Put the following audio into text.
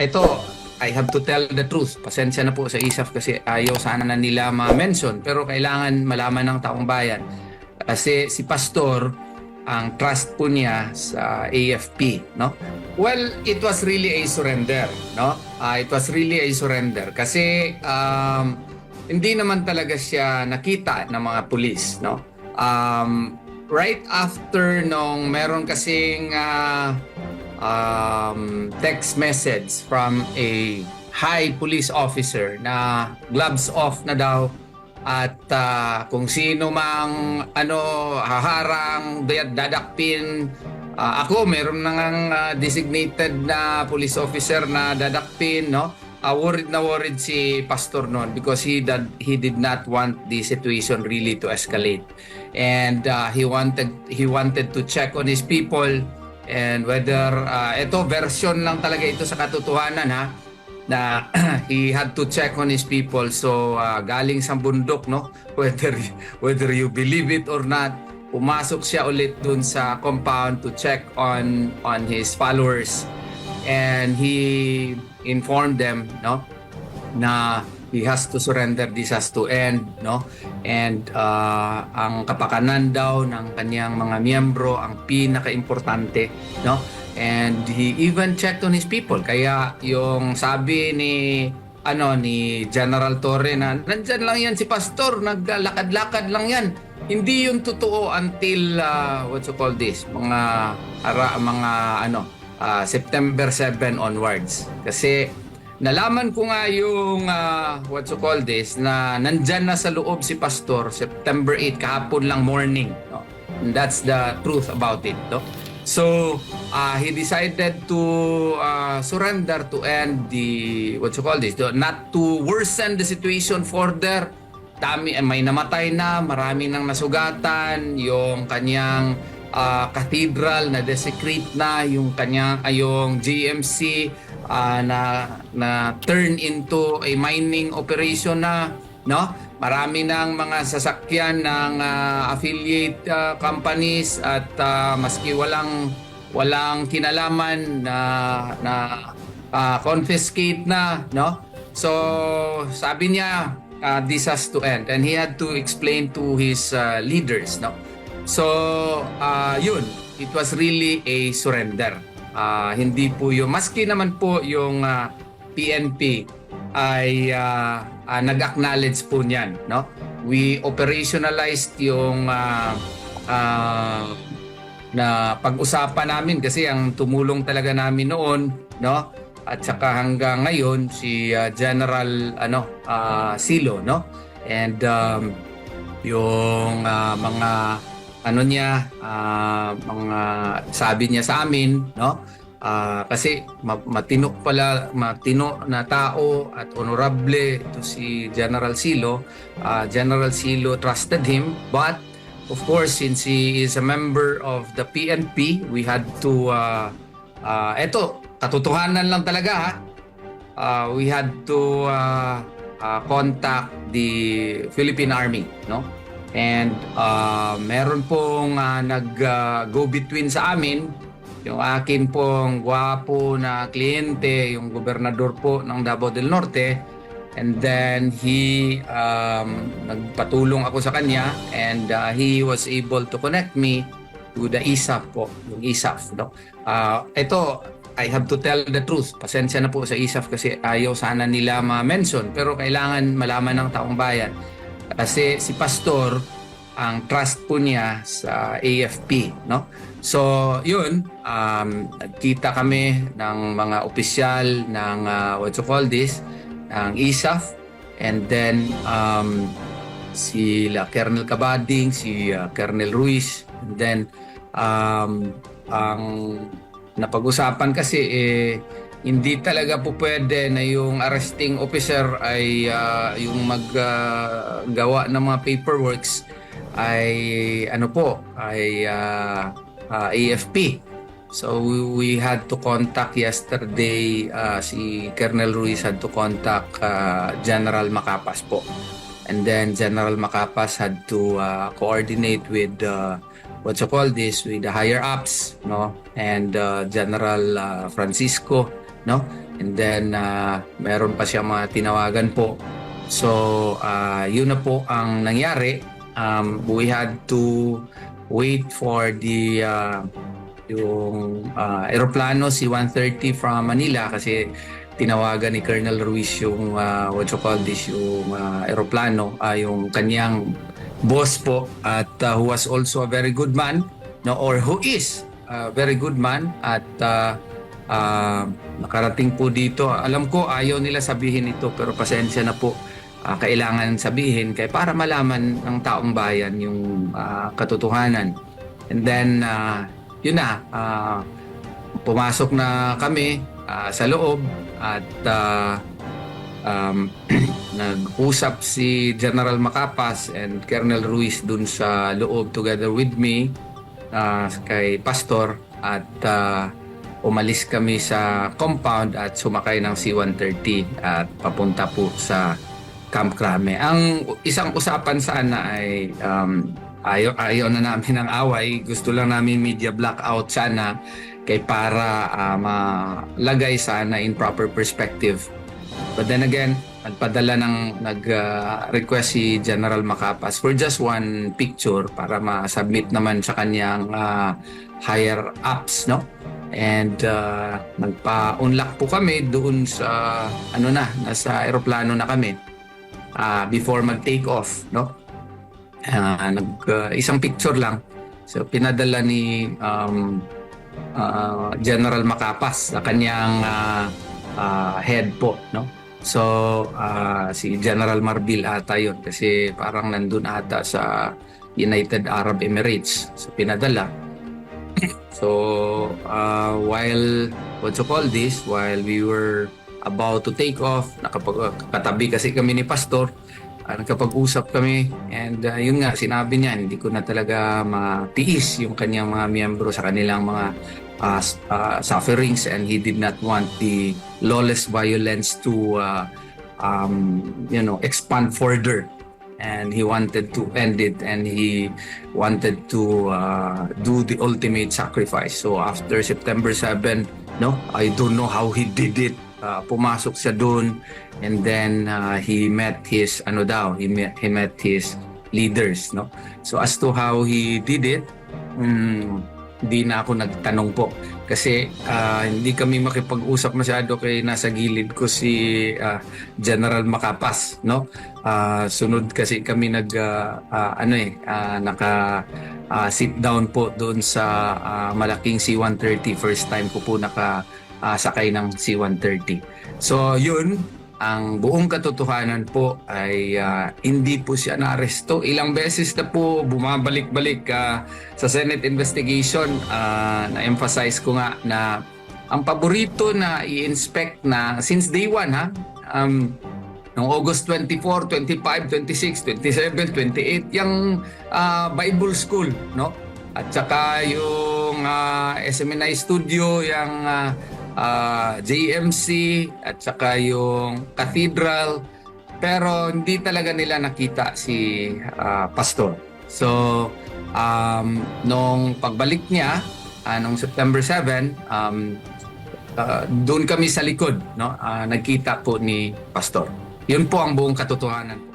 ito, I have to tell the truth. Pasensya na po sa ISAF kasi ayaw sana na nila ma-mention. Pero kailangan malaman ng taong bayan. Kasi si Pastor, ang trust po niya sa AFP, no? Well, it was really a surrender, no? Ah, it was really a surrender kasi um, hindi naman talaga siya nakita ng mga pulis, no? Um, right after nung meron kasing ah, um, text message from a high police officer na gloves off na daw. At ah, kung sino mang ano haharang dad- dadakpin Ah, ako meron nang ah, designated na police officer na dadakpin no? Ah, worried na worried si pastor noon because he did, he did not want the situation really to escalate. And ah, he wanted he wanted to check on his people and whether ah, ito version lang talaga ito sa katotohanan ha? Na he had to check on his people. So ah, galing sa bundok no? Whether whether you believe it or not pumasok siya ulit dun sa compound to check on on his followers. And he informed them no? Na he has to surrender this has to end no? And ah, ang kapakanan daw ng kanyang mga miyembro ang pinakaimportante no? And he even checked on his people. Kaya yung sabi ni ano ni General Torre na nandyan lang yan si pastor naglalakad-lakad lang yan. Hindi yung totoo until ah, what you call this? Mga ara, mga ano ah, September 7 onwards. Kasi nalaman ko nga yung ah, what you call this na nandyan na sa loob si pastor September 8 kahapon lang morning no? And that's the truth about it no? so ah, he decided to ah, surrender to end the what you call this not to worsen the situation further dami may namatay na, marami nang nasugatan, yung kanyang ah, cathedral na desecrate na, yung kanyang ay yung GMC ah, na na turn into a mining operation na, no? Marami nang mga sasakyan ng ah, affiliate ah, companies at ah, maski walang walang kinalaman na na ah, confiscate na, no? So, sabi niya, uh, this has to end. And he had to explain to his uh, leaders, no? So, uh, yun, it was really a surrender. Uh, hindi po yung, maski naman po yung uh, PNP ay uh, uh, nag-acknowledge po niyan, no? We operationalized yung uh, uh, na pag-usapan namin kasi ang tumulong talaga namin noon, no? At saka hanggang ngayon si uh, General ano uh, Silo, no? And um, yung uh, mga ano niya uh, mga sabi niya sa amin, no? Ah, kasi ma- matino pala matino na tao at honorable ito si General Silo. Ah, General Silo trusted him but of course since he is a member of the PNP, we had to uh, uh, eto katotohanan lang talaga ha. Uh, we had to uh, uh, contact the Philippine Army, no? And uh, meron pong uh, nag uh, go between sa amin yung akin pong gwapo na kliyente, yung gobernador po ng Davao del Norte. And then he um, nagpatulong ako sa kanya and uh, he was able to connect me to the ISAF po, yung ISAF. No? Uh, ito, I have to tell the truth. Pasensya na po sa ISAF kasi ayaw sana nila ma-mention pero kailangan malaman ng taong bayan. Kasi si Pastor, ang trust po niya sa AFP, no? So, yun, um, nagkita kami ng mga opisyal ng uh, what you call this, ng ISAF and then um, si la Colonel Cabading, si uh, Colonel Ruiz, and then um, ang napag-usapan kasi eh, hindi talaga po pwede na yung arresting officer ay ah, yung maggawa ng mga paperworks ay ano po ay ah, ah, AFP. So we, we had to contact yesterday ah, si Colonel Ruiz had to contact ah, General Macapas po. And then General Macapas had to ah, coordinate with uh, what you this with the higher ups no and uh, General ah, Francisco no And then, ah, meron pa siya mga tinawagan po. So, ah, yun na po ang nangyari. Um, we had to wait for the ah, yung ah, aeroplano C-130 from Manila kasi tinawagan ni Colonel Ruiz yung ah, what you call this yung ah, aeroplano ah, yung kanyang boss po at ah, who was also a very good man no or who is a very good man at ah, ah, nakarating po dito. Alam ko ayaw nila sabihin ito pero pasensya na po. Ah, kailangan sabihin kay para malaman ng taong bayan yung ah, katotohanan. And then ah, yun na ah, pumasok na kami ah, sa loob at ah, um, nag-usap si General Macapas and Colonel Ruiz dun sa loob together with me ah, kay Pastor at ah, umalis kami sa compound at sumakay ng C-130 at papunta po sa Camp Crame. Ang isang usapan sana ay um, ayaw, ayaw na namin ng away. Gusto lang namin media blackout sana kay para ah, malagay sana in proper perspective. But then again, nagpadala ng nag-request si General Macapas for just one picture para ma-submit naman sa kanyang ah, higher ups, no? And uh, nagpa-unlock po kami doon sa ano na, nasa eroplano na kami ah, before mag-take off, no? Ah, nag ah, isang picture lang. So pinadala ni um, ah, General Macapas sa kanyang ah, ah, head po, no? So ah, si General Marbil ata yun kasi parang nandun ata sa United Arab Emirates. So pinadala. So uh, while what you call this, while we were about to take off, nakapag katabi kasi kami ni Pastor, uh, nagkapag-usap kami. And uh, yun nga sinabi niya hindi ko na talaga matiis yung kanyang mga miyembro sa kanilang mga uh, uh, sufferings. And he did not want the lawless violence to uh, um, you know expand further and he wanted to end it and he wanted to uh, do the ultimate sacrifice. So after September 7 no I don't know how he did it. Uh, pumasok siya doon and then uh, he met his ano daw he met, he met his leaders no? So as to how he did it mm, hindi na ako nagtanong po. Kasi ah, hindi kami makipag-usap masyado kay nasa gilid ko si ah, General Macapas no? Ah, sunod kasi kami nag ah, ah, ano eh ah, naka ah, sit down po doon sa ah, malaking C130 first time ko po naka ah, sakay ng C130 so yun ang buong katotohanan po ay ah, hindi po siya naaresto. Ilang beses na po bumabalik-balik ah, sa Senate investigation. ah, na-emphasize ko nga na ang paborito na i-inspect na since day one ha, um, noong August 24, 25, 26, 27, 28, yung ah, Bible School, no? At saka yung ah, SMNI Studio, yung ah, ah, JMC, at saka yung Cathedral. Pero hindi talaga nila nakita si ah, Pastor. So, um, nung pagbalik niya, ah, nung September 7, um, ah, doon kami sa likod, no? Ah, nagkita po ni Pastor. Yun po ang buong katotohanan.